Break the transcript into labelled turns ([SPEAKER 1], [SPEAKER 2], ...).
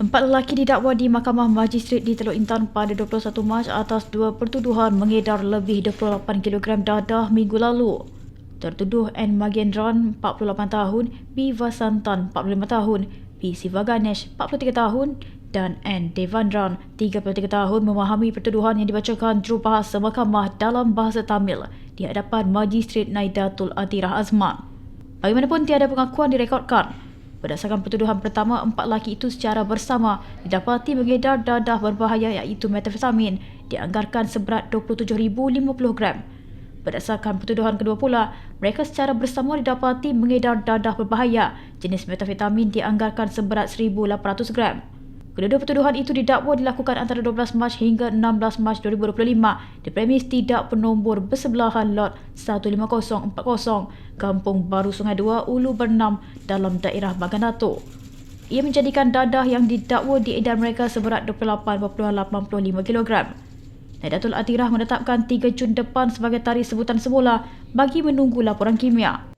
[SPEAKER 1] Empat lelaki didakwa di Mahkamah Magistrate di Teluk Intan pada 21 Mac atas dua pertuduhan mengedar lebih 28 kg dadah minggu lalu. Tertuduh N. Magendran, 48 tahun, B. Vasantan, 45 tahun, P. Sivaganesh, 43 tahun dan N. Devandran, 33 tahun memahami pertuduhan yang dibacakan jurubahasa mahkamah dalam bahasa Tamil di hadapan Magistrate Naidatul Atirah Azman. Bagaimanapun tiada pengakuan direkodkan Berdasarkan pertuduhan pertama, empat lelaki itu secara bersama didapati mengedar dadah berbahaya iaitu metafetamin dianggarkan seberat 27,050 gram. Berdasarkan pertuduhan kedua pula, mereka secara bersama didapati mengedar dadah berbahaya jenis metafetamin dianggarkan seberat 1,800 gram. Kedua-dua pertuduhan itu didakwa dilakukan antara 12 Mac hingga 16 Mac 2025 di premis tidak penombor bersebelahan lot 15040 Kampung Baru Sungai Dua, Ulu Bernam dalam daerah Baganato. Ia menjadikan dadah yang didakwa diedar mereka seberat 28.85 kg. Nadatul Atirah menetapkan 3 Jun depan sebagai tarikh sebutan semula bagi menunggu laporan kimia.